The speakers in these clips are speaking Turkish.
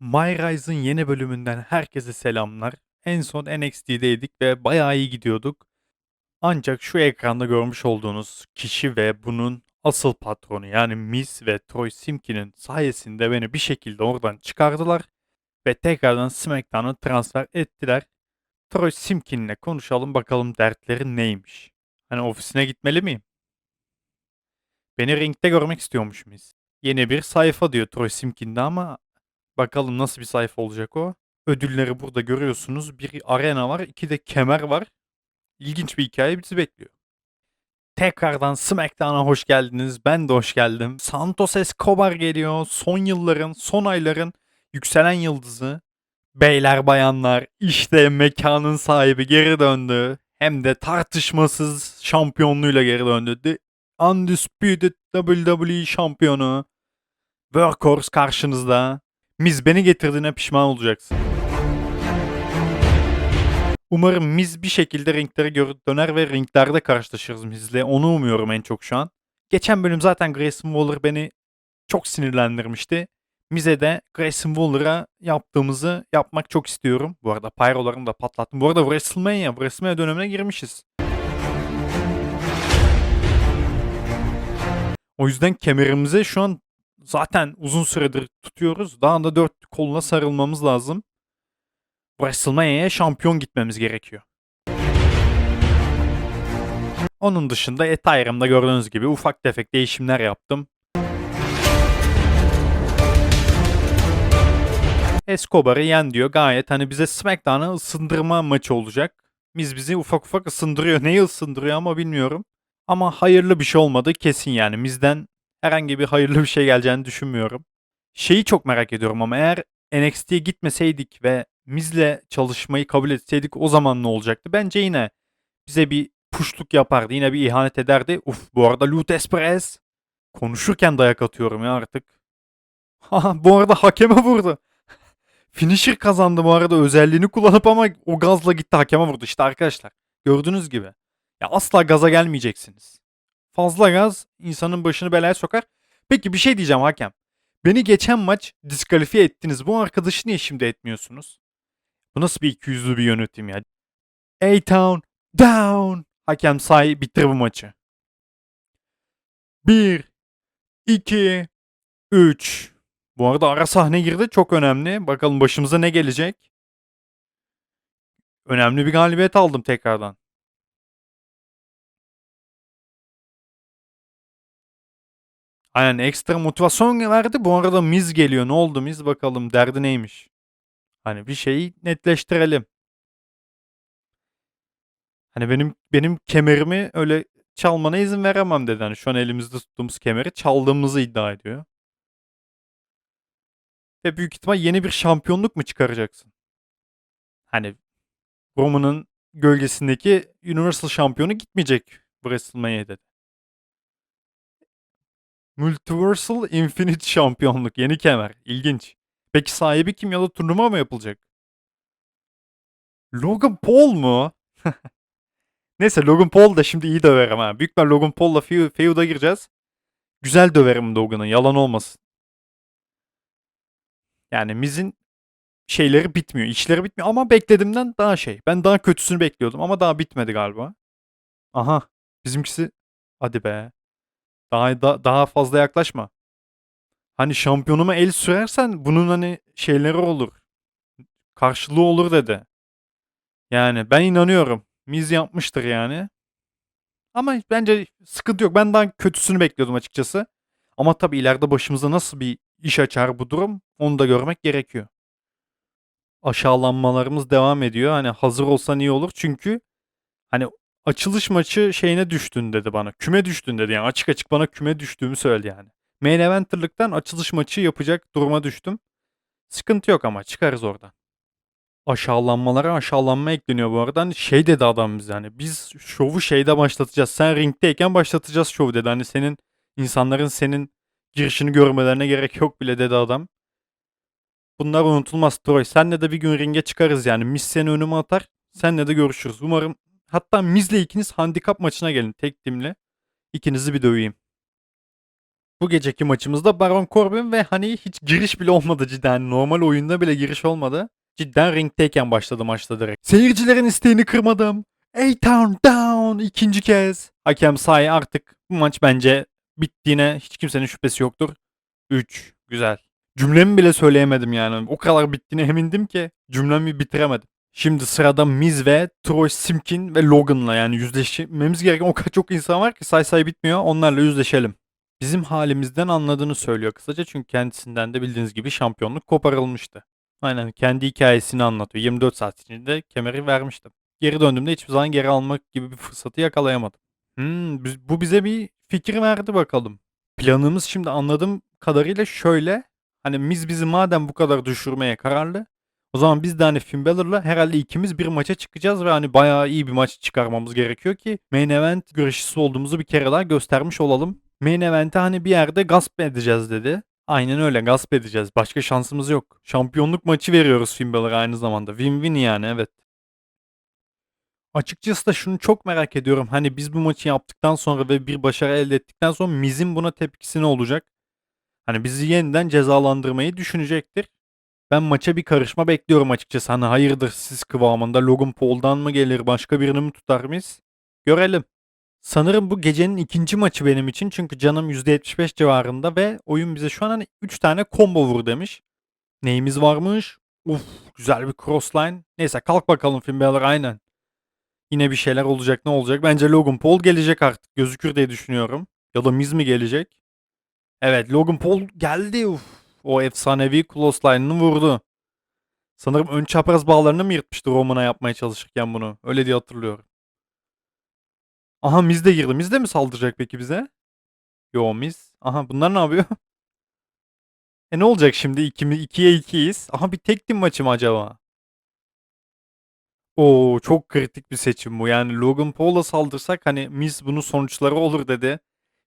My Rise'ın yeni bölümünden herkese selamlar. En son NXT'deydik ve bayağı iyi gidiyorduk. Ancak şu ekranda görmüş olduğunuz kişi ve bunun asıl patronu yani Miz ve Troy Simkin'in sayesinde beni bir şekilde oradan çıkardılar ve tekrardan SmackDown'a transfer ettiler. Troy Simkin'le konuşalım bakalım dertleri neymiş. Hani ofisine gitmeli miyim? Beni ringde görmek istiyormuş Miz. Yeni bir sayfa diyor Troy Simkin'de ama Bakalım nasıl bir sayfa olacak o. Ödülleri burada görüyorsunuz. Bir arena var, iki de kemer var. İlginç bir hikaye bizi bekliyor. Tekrardan SmackDown'a hoş geldiniz. Ben de hoş geldim. Santos Escobar geliyor. Son yılların, son ayların yükselen yıldızı. Beyler bayanlar işte mekanın sahibi geri döndü. Hem de tartışmasız şampiyonluğuyla geri döndü. The Undisputed WWE şampiyonu. Workhorse karşınızda. Miz beni getirdiğine pişman olacaksın. Umarım Miz bir şekilde ringlere göre döner ve ringlerde karşılaşırız Miz'le. Onu umuyorum en çok şu an. Geçen bölüm zaten Grayson Waller beni çok sinirlendirmişti. Miz'e de Grayson Waller'a yaptığımızı yapmak çok istiyorum. Bu arada pyrolarımı da patlattım. Bu arada WrestleMania, WrestleMania dönemine girmişiz. O yüzden kemerimize şu an zaten uzun süredir tutuyoruz. Daha da dört koluna sarılmamız lazım. WrestleMania'ya şampiyon gitmemiz gerekiyor. Onun dışında et ayrımda gördüğünüz gibi ufak tefek değişimler yaptım. Escobar'ı yen diyor gayet hani bize SmackDown'a ısındırma maçı olacak. Biz bizi ufak ufak ısındırıyor. Neyi ısındırıyor ama bilmiyorum. Ama hayırlı bir şey olmadı kesin yani. Bizden herhangi bir hayırlı bir şey geleceğini düşünmüyorum. Şeyi çok merak ediyorum ama eğer NXT'ye gitmeseydik ve Miz'le çalışmayı kabul etseydik o zaman ne olacaktı? Bence yine bize bir puşluk yapardı. Yine bir ihanet ederdi. Uf bu arada Lute Express. Konuşurken dayak atıyorum ya artık. Bu arada hakeme vurdu. Finisher kazandı bu arada özelliğini kullanıp ama o gazla gitti hakeme vurdu. İşte arkadaşlar gördüğünüz gibi. Ya asla gaza gelmeyeceksiniz. Fazla gaz insanın başını belaya sokar. Peki bir şey diyeceğim hakem. Beni geçen maç diskalifiye ettiniz. Bu arkadaşı niye şimdi etmiyorsunuz? Bu nasıl bir ikiyüzlü bir yönetim ya? A-Town down. Hakem say bitir bu maçı. 1 2 3 Bu arada ara sahne girdi. Çok önemli. Bakalım başımıza ne gelecek? Önemli bir galibiyet aldım tekrardan. Aynen ekstra motivasyon verdi. Bu arada Miz geliyor. Ne oldu Miz bakalım derdi neymiş? Hani bir şeyi netleştirelim. Hani benim benim kemerimi öyle çalmana izin veremem dedi. Hani şu an elimizde tuttuğumuz kemeri çaldığımızı iddia ediyor. Ve büyük ihtimal yeni bir şampiyonluk mu çıkaracaksın? Hani Roman'ın gölgesindeki Universal şampiyonu gitmeyecek WrestleMania'ya dedi. Multiversal Infinite şampiyonluk yeni kemer. İlginç. Peki sahibi kim ya da turnuva mı yapılacak? Logan Paul mu? Neyse Logan Paul da şimdi iyi döverim ha. Büyük ben Logan Paul'la feu- feud'a gireceğiz. Güzel döverim Logan'ı yalan olmasın. Yani Miz'in şeyleri bitmiyor. işleri bitmiyor ama beklediğimden daha şey. Ben daha kötüsünü bekliyordum ama daha bitmedi galiba. Aha bizimkisi hadi be. Daha da, daha fazla yaklaşma. Hani şampiyonuma el sürersen bunun hani şeyleri olur. Karşılığı olur dedi. Yani ben inanıyorum. Miz yapmıştır yani. Ama bence sıkıntı yok. Ben daha kötüsünü bekliyordum açıkçası. Ama tabii ileride başımıza nasıl bir iş açar bu durum onu da görmek gerekiyor. Aşağılanmalarımız devam ediyor. Hani hazır olsan iyi olur. Çünkü hani açılış maçı şeyine düştün dedi bana. Küme düştün dedi. Yani açık açık bana küme düştüğümü söyledi yani. Main eventer'lıktan açılış maçı yapacak duruma düştüm. Sıkıntı yok ama çıkarız oradan. Aşağılanmalara aşağılanma ekleniyor bu arada. Hani şey dedi adam bize hani biz şovu şeyde başlatacağız. Sen ringdeyken başlatacağız şovu dedi. Hani senin insanların senin girişini görmelerine gerek yok bile dedi adam. Bunlar unutulmaz Troy. Senle de bir gün ringe çıkarız yani. Miz seni önüme atar. Senle de görüşürüz. Umarım hatta Miz'le ikiniz handikap maçına gelin tek timle. İkinizi bir döveyim. Bu geceki maçımızda Baron Corbin ve hani hiç giriş bile olmadı cidden. Normal oyunda bile giriş olmadı. Cidden ringteyken başladı maçta direkt. Seyircilerin isteğini kırmadım. A-Town down ikinci kez. Hakem say artık bu maç bence bittiğine hiç kimsenin şüphesi yoktur. 3. Güzel. Cümlemi bile söyleyemedim yani. O kadar bittiğine emindim ki cümlemi bitiremedim. Şimdi sırada Miz ve Troy Simkin ve Logan'la yani yüzleşmemiz gereken o kadar çok insan var ki say say bitmiyor. Onlarla yüzleşelim. Bizim halimizden anladığını söylüyor kısaca çünkü kendisinden de bildiğiniz gibi şampiyonluk koparılmıştı. Aynen kendi hikayesini anlatıyor. 24 saat içinde kemeri vermiştim. Geri döndüğümde hiçbir zaman geri almak gibi bir fırsatı yakalayamadım. Hmm, bu bize bir fikir verdi bakalım. Planımız şimdi anladığım kadarıyla şöyle. Hani Miz bizi madem bu kadar düşürmeye kararlı. O zaman biz de hani Finn Balor'la herhalde ikimiz bir maça çıkacağız ve hani bayağı iyi bir maç çıkarmamız gerekiyor ki main event güreşçisi olduğumuzu bir kere daha göstermiş olalım. Main event'i hani bir yerde gasp edeceğiz dedi. Aynen öyle gasp edeceğiz. Başka şansımız yok. Şampiyonluk maçı veriyoruz Finn Balor'a aynı zamanda. Win-win yani evet. Açıkçası da şunu çok merak ediyorum. Hani biz bu maçı yaptıktan sonra ve bir başarı elde ettikten sonra Miz'in buna tepkisi ne olacak? Hani bizi yeniden cezalandırmayı düşünecektir. Ben maça bir karışma bekliyorum açıkçası. Hani hayırdır siz kıvamında Logan Paul'dan mı gelir başka birini mi tutar mıyız? Görelim. Sanırım bu gecenin ikinci maçı benim için. Çünkü canım %75 civarında ve oyun bize şu an hani 3 tane combo vur demiş. Neyimiz varmış? Uf güzel bir crossline. Neyse kalk bakalım Finn Balor aynen. Yine bir şeyler olacak ne olacak? Bence Logan Paul gelecek artık. Gözükür diye düşünüyorum. Ya da Miz mi gelecek? Evet Logan Paul geldi. Uf. O efsanevi clothesline'ını vurdu. Sanırım ön çapraz bağlarını mı yırtmıştı Roman'a yapmaya çalışırken bunu? Öyle diye hatırlıyorum. Aha Miz de girdi. Miz de mi saldıracak peki bize? Yo Miz. Aha bunlar ne yapıyor? E ne olacak şimdi? 2'ye 2'yiz. Aha bir tek team maçı mı acaba? Oo çok kritik bir seçim bu. Yani Logan Paul'a saldırsak hani Miz bunun sonuçları olur dedi.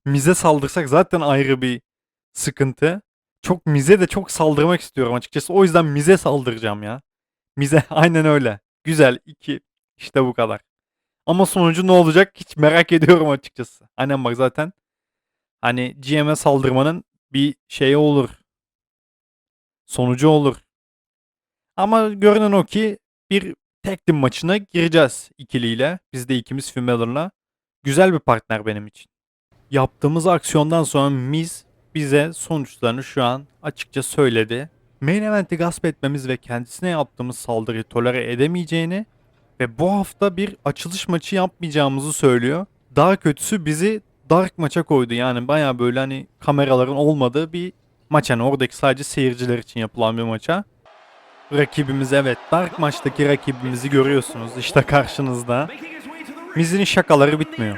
Miz'e saldırsak zaten ayrı bir sıkıntı. Çok Miz'e de çok saldırmak istiyorum açıkçası. O yüzden Miz'e saldıracağım ya. Miz'e aynen öyle. Güzel 2. İşte bu kadar. Ama sonucu ne olacak hiç merak ediyorum açıkçası. Aynen bak zaten hani GM'e saldırmanın bir şeyi olur. Sonucu olur. Ama görünen o ki bir tek team maçına gireceğiz ikiliyle. Biz de ikimiz Balor'la. Güzel bir partner benim için. Yaptığımız aksiyondan sonra Miz bize sonuçlarını şu an açıkça söyledi. Main event'i gasp etmemiz ve kendisine yaptığımız saldırıyı tolere edemeyeceğini ve bu hafta bir açılış maçı yapmayacağımızı söylüyor. Daha kötüsü bizi Dark maça koydu. Yani baya böyle hani kameraların olmadığı bir maç. Yani oradaki sadece seyirciler için yapılan bir maça. Rakibimiz evet. Dark maçtaki rakibimizi görüyorsunuz. İşte karşınızda. Miz'in şakaları bitmiyor.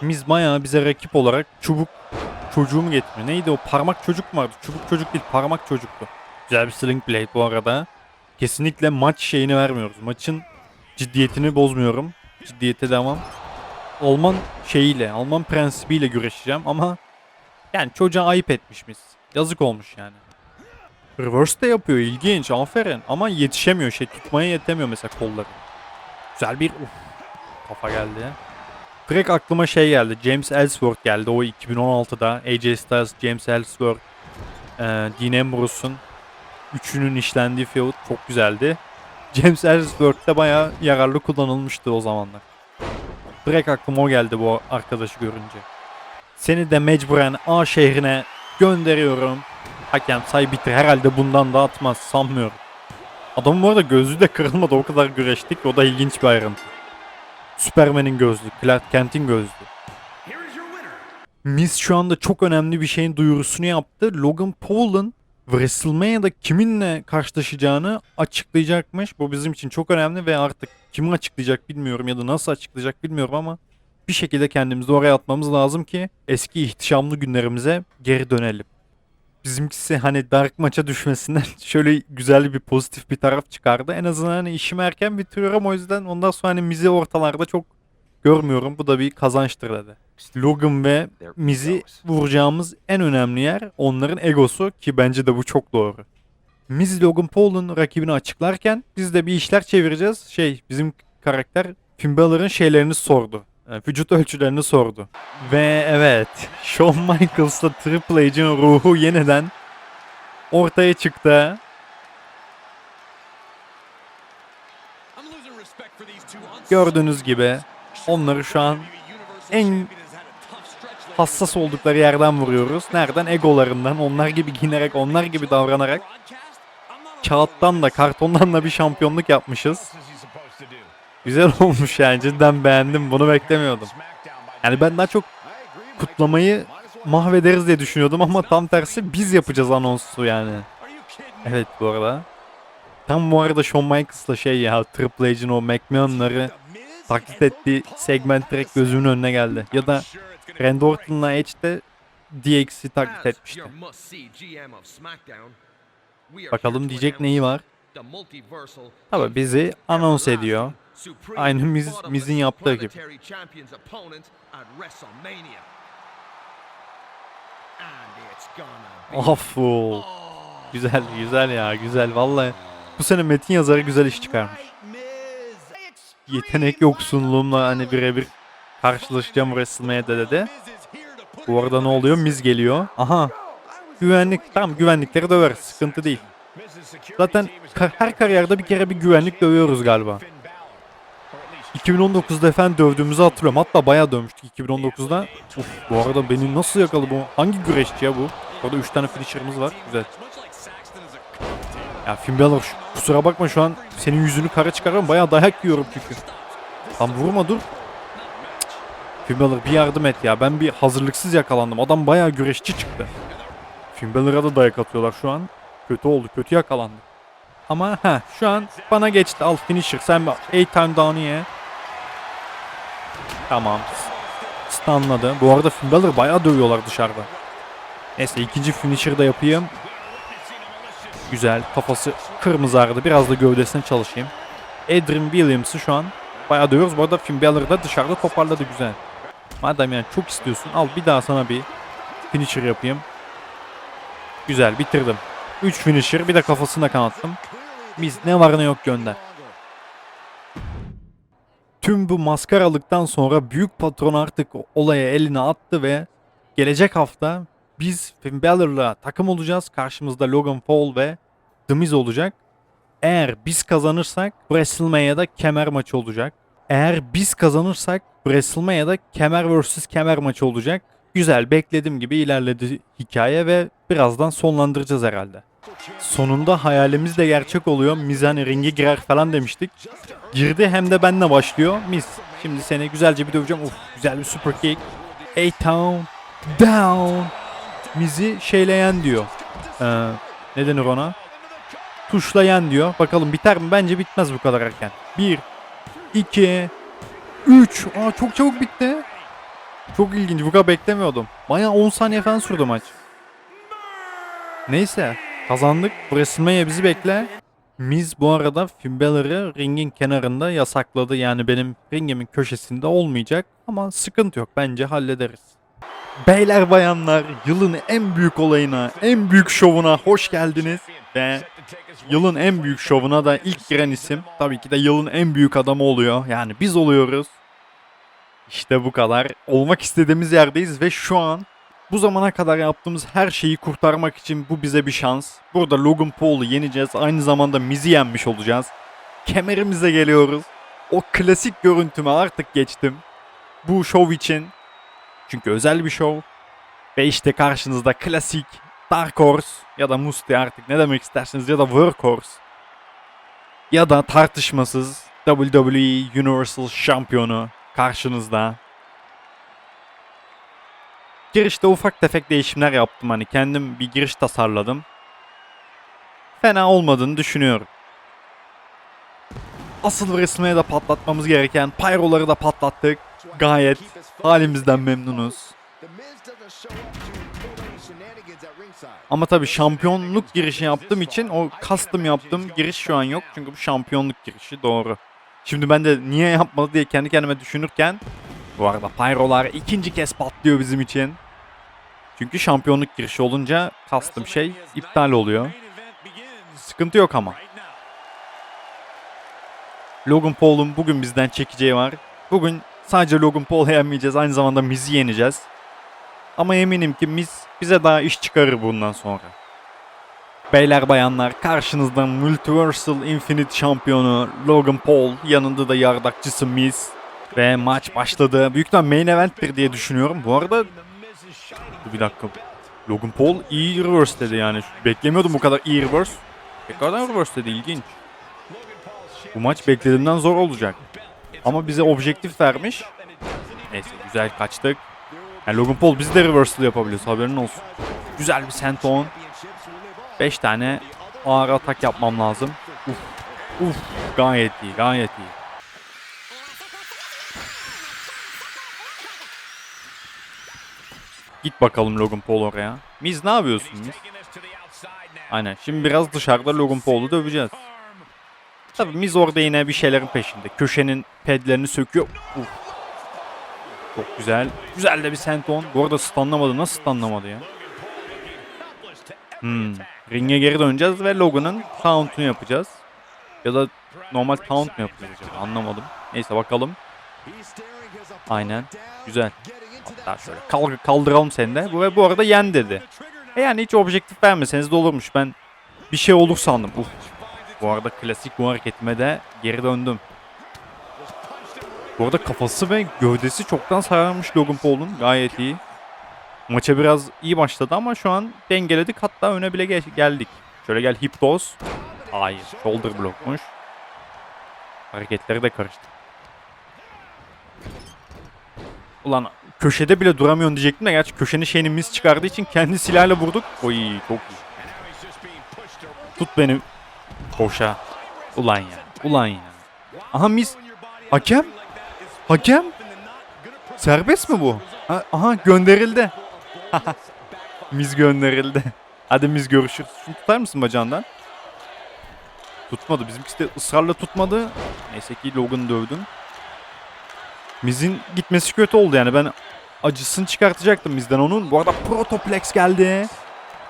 Miz bayağı bize rakip olarak çubuk çocuğu mu getiriyor? Neydi o parmak çocuk mu vardı? Çubuk çocuk değil parmak çocuktu. Güzel bir sling blade bu arada. Kesinlikle maç şeyini vermiyoruz. Maçın ciddiyetini bozmuyorum. Ciddiyete devam. Alman şeyiyle, Alman prensibiyle güreşeceğim ama yani çocuğa ayıp etmiş Miz. Yazık olmuş yani. Reverse de yapıyor ilginç aferin ama yetişemiyor şey tutmaya yetemiyor mesela kolları. Güzel bir uf, kafa geldi. Direkt aklıma şey geldi James Ellsworth geldi o 2016'da AJ Styles, James Ellsworth, e, Dean Ambrose'un üçünün işlendiği feud çok güzeldi. James Ellsworth de bayağı yararlı kullanılmıştı o zamanlar. Direkt aklıma o geldi bu arkadaşı görünce. Seni de mecburen A şehrine gönderiyorum. Hakem say bitir. Herhalde bundan da atmaz. Sanmıyorum. Adamın bu arada gözlüğü de kırılmadı. O kadar güreştik. O da ilginç bir ayrıntı. Superman'in gözlüğü. Clark Kent'in gözlüğü. Miz şu anda çok önemli bir şeyin duyurusunu yaptı. Logan Paul'un WrestleMania'da kiminle karşılaşacağını açıklayacakmış. Bu bizim için çok önemli ve artık kimi açıklayacak bilmiyorum ya da nasıl açıklayacak bilmiyorum ama bir şekilde kendimizi oraya atmamız lazım ki eski ihtişamlı günlerimize geri dönelim bizimkisi hani Dark maça düşmesinden şöyle güzel bir pozitif bir taraf çıkardı. En azından hani işimi erken bitiriyorum o yüzden ondan sonra hani Miz'i ortalarda çok görmüyorum. Bu da bir kazançtır dedi. Logan ve Miz'i vuracağımız en önemli yer onların egosu ki bence de bu çok doğru. Miz Logan Paul'un rakibini açıklarken biz de bir işler çevireceğiz. Şey bizim karakter Finn Balor'ın şeylerini sordu. E, vücut ölçülerini sordu. Ve evet, Shawn Michaels'la Triple H'in ruhu yeniden ortaya çıktı. Gördüğünüz gibi onları şu an en hassas oldukları yerden vuruyoruz. Nereden? Egolarından. Onlar gibi giyinerek, onlar gibi davranarak kağıttan da kartondan da bir şampiyonluk yapmışız. Güzel olmuş yani cidden beğendim bunu beklemiyordum. Yani ben daha çok kutlamayı mahvederiz diye düşünüyordum ama tam tersi biz yapacağız anonsu yani. Evet bu arada. Tam bu arada Shawn Michaels'la şey ya Triple H'in o McMahon'ları taklit ettiği segment direkt gözümün önüne geldi. Ya da Randy Orton'la Edge de DX'i taklit etmişti. Bakalım diyecek neyi var? Tabi bizi anons ediyor. Aynı Miz, Miz'in yaptığı gibi. Afu. Güzel güzel ya güzel vallahi. Bu sene metin yazarı güzel iş çıkarmış. Yetenek yoksunluğumla hani birebir karşılaşacağım WrestleMania'da dedi. Bu arada ne oluyor? Miz geliyor. Aha. Güvenlik. Tamam güvenlikleri döveriz. Sıkıntı değil. Zaten her kariyerde bir kere bir güvenlik dövüyoruz galiba. 2019'da efendim dövdüğümüzü hatırlıyorum. Hatta bayağı dövmüştük 2019'da. Uf, bu arada beni nasıl yakaladı bu? Hangi güreşçi ya bu? Orada 3 tane finisher'ımız var. Güzel. Ya Finn Balor kusura bakma şu an senin yüzünü kara çıkarıyorum. Bayağı dayak yiyorum çünkü. Tam vurma dur. Finn Balor bir yardım et ya. Ben bir hazırlıksız yakalandım. Adam bayağı güreşçi çıktı. Finn Balor'a da dayak atıyorlar şu an. Kötü oldu. Kötü yakalandı. Ama ha şu an bana geçti. Al finisher. Sen 8 time down ye. Tamam. Stunladı. Bu arada Finn Balor bayağı dövüyorlar dışarıda. Neyse ikinci finisher da yapayım. Güzel. Kafası kırmızı aradı. Biraz da gövdesine çalışayım. Adrian Williams'ı şu an bayağı dövüyoruz. Bu arada Finn Balor da dışarıda toparladı güzel. Madem yani çok istiyorsun al bir daha sana bir finisher yapayım. Güzel bitirdim. 3 finisher bir de kafasına kanattım. Biz ne var ne yok gönder. Tüm bu maskaralıktan sonra büyük patron artık olaya elini attı ve gelecek hafta biz Finn Balor'la takım olacağız. Karşımızda Logan Paul ve The Miz olacak. Eğer biz kazanırsak WrestleMania'da kemer maçı olacak. Eğer biz kazanırsak WrestleMania'da kemer vs kemer maçı olacak. Güzel beklediğim gibi ilerledi hikaye ve birazdan sonlandıracağız herhalde. Sonunda hayalimiz de gerçek oluyor. Miz hani ringe girer falan demiştik. Girdi hem de benle başlıyor. Miz şimdi seni güzelce bir döveceğim. Uf güzel bir super kick. A-Town down. Miz'i şeyleyen diyor. Ee, ne denir ona? Tuşlayan diyor. Bakalım biter mi? Bence bitmez bu kadar erken. 1 2 3 Aa çok çabuk bitti. Çok ilginç. Bu kadar beklemiyordum. Baya 10 saniye falan sürdü maç. Neyse. Kazandık. WrestleMania bizi bekle. Miz bu arada Finn Balor'ı ringin kenarında yasakladı. Yani benim ringimin köşesinde olmayacak. Ama sıkıntı yok. Bence hallederiz. Beyler bayanlar yılın en büyük olayına, en büyük şovuna hoş geldiniz. Ve yılın en büyük şovuna da ilk giren isim tabii ki de yılın en büyük adamı oluyor. Yani biz oluyoruz. İşte bu kadar. Olmak istediğimiz yerdeyiz ve şu an bu zamana kadar yaptığımız her şeyi kurtarmak için bu bize bir şans. Burada Logan Paul'u yeneceğiz. Aynı zamanda Miz'i yenmiş olacağız. Kemerimize geliyoruz. O klasik görüntüme artık geçtim. Bu şov için. Çünkü özel bir şov. Ve işte karşınızda klasik Dark Horse ya da Musti artık ne demek isterseniz ya da Workhorse. Ya da tartışmasız WWE Universal Şampiyonu karşınızda. Girişte ufak tefek değişimler yaptım hani kendim bir giriş tasarladım. Fena olmadığını düşünüyorum. Asıl WrestleMania'da patlatmamız gereken pyroları da patlattık. Gayet halimizden memnunuz. Ama tabii şampiyonluk girişi yaptığım için o custom yaptığım giriş şu an yok. Çünkü bu şampiyonluk girişi doğru. Şimdi ben de niye yapmadı diye kendi kendime düşünürken bu arada pyrolar ikinci kez patlıyor bizim için. Çünkü şampiyonluk girişi olunca custom şey iptal oluyor. Sıkıntı yok ama. Logan Paul'un bugün bizden çekeceği var. Bugün sadece Logan Paul'u yenmeyeceğiz. Aynı zamanda Miz'i yeneceğiz. Ama eminim ki Miz bize daha iş çıkarır bundan sonra. Beyler bayanlar karşınızda Multiversal Infinite şampiyonu Logan Paul. Yanında da yardakçısı Miz. Ve maç başladı. Büyük ihtimal main event'tir diye düşünüyorum. Bu arada bir dakika. Logan Paul iyi reverse dedi yani. Beklemiyordum bu kadar iyi reverse. Tekrardan reverse dedi ilginç. Bu maç beklediğimden zor olacak. Ama bize objektif vermiş. Neyse güzel kaçtık. Yani Logan Paul bizi de reversal yapabiliyoruz haberin olsun. Güzel bir senton. 5 tane ağır atak yapmam lazım. Uf. Uf. Gayet iyi gayet iyi. Git bakalım Logan Paul oraya. Miz ne yapıyorsun Miz? Aynen. Şimdi biraz dışarıda Logan Paul'u döveceğiz. Tabii Miz orada yine bir şeylerin peşinde. Köşenin pedlerini söküyor. Uf. Çok güzel. Güzel de bir senton. Bu arada stunlamadı. Nasıl stunlamadı ya? Hmm. Ringe geri döneceğiz ve Logan'ın taunt'unu yapacağız. Ya da normal taunt mu yapacağız acaba? Anlamadım. Neyse bakalım. Aynen. Güzel. Hatta şöyle kaldır, kaldıralım seni de. Bu, ve bu arada yen dedi. E yani hiç objektif vermeseniz de olurmuş. Ben bir şey olur sandım. Uf. Bu arada klasik bu hareketime de geri döndüm. Bu arada kafası ve gövdesi çoktan sararmış Logan Paul'un. Gayet iyi. Maça biraz iyi başladı ama şu an dengeledik. Hatta öne bile gel- geldik. Şöyle gel hip toss. Hayır. Shoulder blockmuş. Hareketleri de karıştı. Ulan köşede bile duramıyorsun diyecektim de gerçi köşenin şeyini mis çıkardığı için kendi silahıyla vurduk. Oy çok iyi. Tut beni. Boşa. Ulan ya. Ulan ya. Aha mis. Hakem. Hakem. Serbest mi bu? Ha- aha gönderildi. Miz gönderildi. Hadi Miz görüşürüz. Şunu tutar mısın bacağından? Tutmadı. Bizimkisi de ısrarla tutmadı. Neyse ki Logan dövdün. Miz'in gitmesi kötü oldu yani. Ben acısını çıkartacaktım Miz'den onun. Bu arada Protoplex geldi.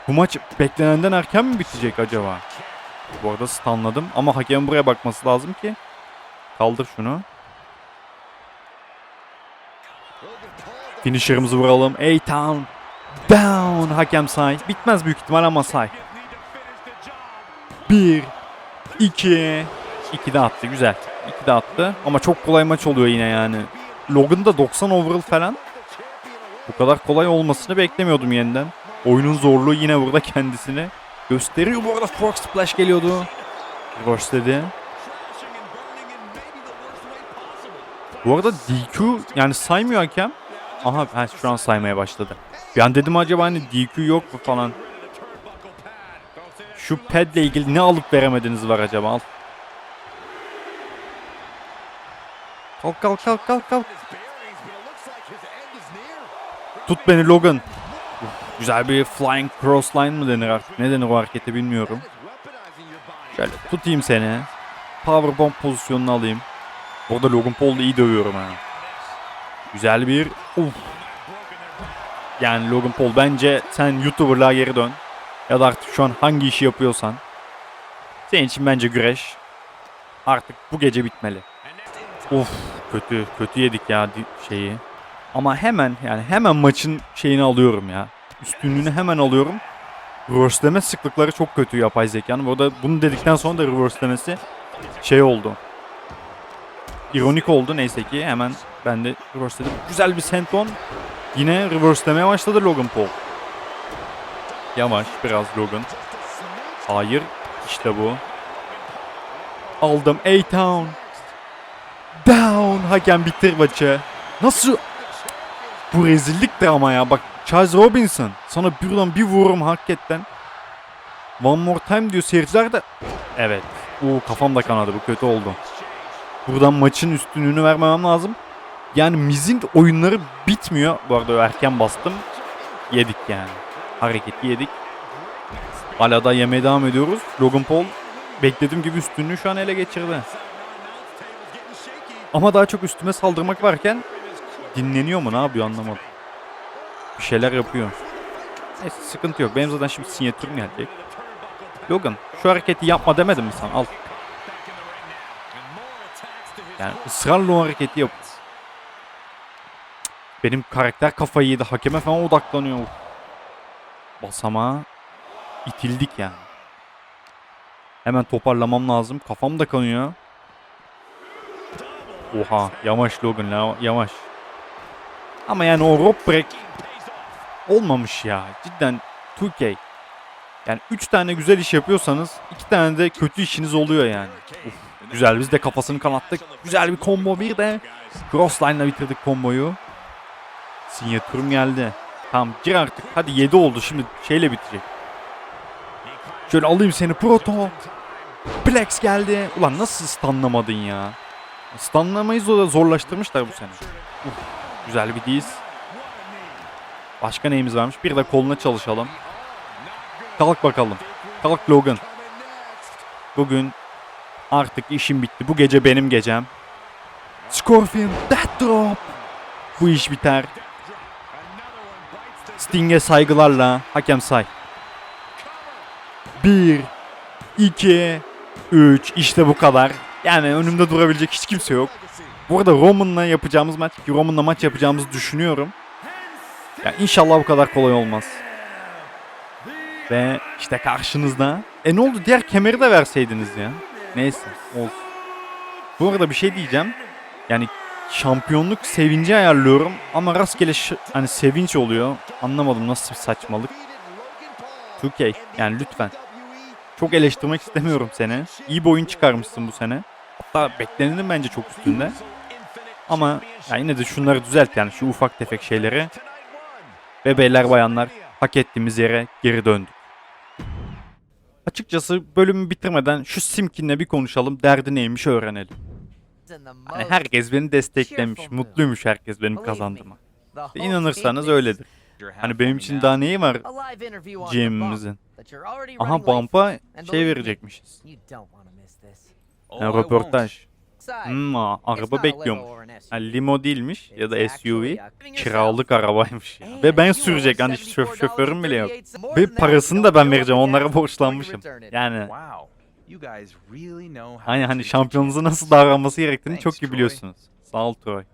Bu maç beklenenden erken mi bitecek acaba? Bu arada stunladım ama hakemin buraya bakması lazım ki. Kaldır şunu. Finisher'ımızı vuralım. A-Town. Down. Hakem say. Bitmez büyük ihtimal ama say. 1 2 2 de attı güzel. 2 de attı ama çok kolay maç oluyor yine yani. Logan da 90 overall falan. Bu kadar kolay olmasını beklemiyordum yeniden. Oyunun zorluğu yine burada kendisini gösteriyor. Bu arada Fork Splash geliyordu. Reverse dedi. Bu arada DQ yani saymıyor hakem. Aha ha, şu an saymaya başladı. Bir an dedim acaba hani DQ yok mu falan. Şu padle ilgili ne alıp veremediniz var acaba al. Kalk kalk kalk kalk kalk. Tut beni Logan. Güzel bir flying crossline mı denir artık? Ne denir o hareketi bilmiyorum. Şöyle tutayım seni. Powerbomb pozisyonunu alayım. Orada Logan Paul'u iyi dövüyorum ha. Güzel bir... Uf. Yani Logan Paul bence sen YouTuber'lığa geri dön. Ya da artık şu an hangi işi yapıyorsan. Senin için bence güreş. Artık bu gece bitmeli. Uf kötü kötü yedik ya şeyi. Ama hemen yani hemen maçın şeyini alıyorum ya. Üstünlüğünü hemen alıyorum. Reverse'leme sıklıkları çok kötü yapay zekanın. Bu arada bunu dedikten sonra da reverse'lemesi şey oldu. İronik oldu neyse ki hemen ben de reverseledim. Güzel bir senton. Yine reverse'lemeye başladı Logan Paul. Yavaş biraz Logan. Hayır. işte bu. Aldım. A-Town. Down. Hakem bitir maçı. Nasıl? Bu rezillikti ama ya. Bak Charles Robinson. Sana buradan bir vururum hakikaten. One more time diyor seyirciler de. Evet. Oo kafam da kanadı. Bu kötü oldu. Buradan maçın üstünlüğünü vermemem lazım. Yani Miz'in oyunları bitmiyor. Bu arada erken bastım. Yedik yani. Hareketi yedik. Hala da yemeye devam ediyoruz. Logan Paul beklediğim gibi üstünlüğü şu an ele geçirdi. Ama daha çok üstüme saldırmak varken dinleniyor mu ne yapıyor anlamadım. Bir şeyler yapıyor. Neyse sıkıntı yok. Benim zaten şimdi sinyatürüm gelecek. Logan şu hareketi yapma demedim mi sana? Al. Yani ısrarla o hareketi yap. Benim karakter kafayı yedi. Hakeme falan odaklanıyor. Basamağa itildik yani. Hemen toparlamam lazım. Kafam da kanıyor. Oha yavaş Logan yavaş. Ama yani o rope break olmamış ya. Cidden 2K. Yani 3 tane güzel iş yapıyorsanız 2 tane de kötü işiniz oluyor yani. Uf, güzel biz de kafasını kanattık. Güzel bir combo bir de crossline'la bitirdik komboyu. Sinyatürüm geldi. Tamam gir artık. Hadi 7 oldu şimdi şeyle bitecek. Şöyle alayım seni Proto. Plex geldi. Ulan nasıl stunlamadın ya? Stunlamayı zor- zorlaştırmışlar bu sene. Uf, güzel bir diz. Başka neyimiz varmış? Bir de koluna çalışalım. Kalk bakalım. Kalk Logan. Bugün artık işim bitti. Bu gece benim gecem. Scorpion Death Drop. Bu iş biter. Sting'e saygılarla hakem say. 1 2 3 işte bu kadar. Yani önümde durabilecek hiç kimse yok. Bu arada Roman'la yapacağımız maç, Roman'la maç yapacağımızı düşünüyorum. Ya inşallah bu kadar kolay olmaz. Ve işte karşınızda. E ne oldu diğer kemeri de verseydiniz ya. Neyse olsun. Bu arada bir şey diyeceğim. Yani şampiyonluk sevinci ayarlıyorum ama rastgele hani sevinç oluyor. Anlamadım nasıl bir saçmalık. 2K yani lütfen. Çok eleştirmek istemiyorum seni. İyi bir oyun çıkarmışsın bu sene. Hatta beklenenin bence çok üstünde. Ama ya yine de şunları düzelt yani şu ufak tefek şeyleri. Ve beyler bayanlar hak ettiğimiz yere geri döndük. Açıkçası bölümü bitirmeden şu Simkin'le bir konuşalım. Derdi neymiş öğrenelim. Hani herkes beni desteklemiş. Mutluymuş herkes benim kazandığıma. İnanırsanız öyledir. Hani benim için daha neyi var GM'imizin? Aha Bump'a şey verecekmişiz. Yani röportaj. Hmm, araba bekliyormuş. Yani limo değilmiş ya da SUV. Kiralık arabaymış ya. Ve ben sürecek hani şöf şoförüm bile yok. Ve parasını da ben vereceğim onlara borçlanmışım. Yani hani hani şampiyonunuza nasıl davranması gerektiğini çok iyi biliyorsunuz. Sağ ol Troy.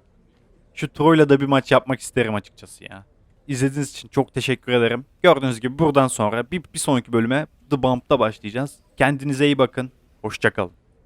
Şu Troy'la da bir maç yapmak isterim açıkçası ya. İzlediğiniz için çok teşekkür ederim. Gördüğünüz gibi buradan sonra bir, bir sonraki bölüme The Bump'ta başlayacağız. Kendinize iyi bakın. Hoşçakalın.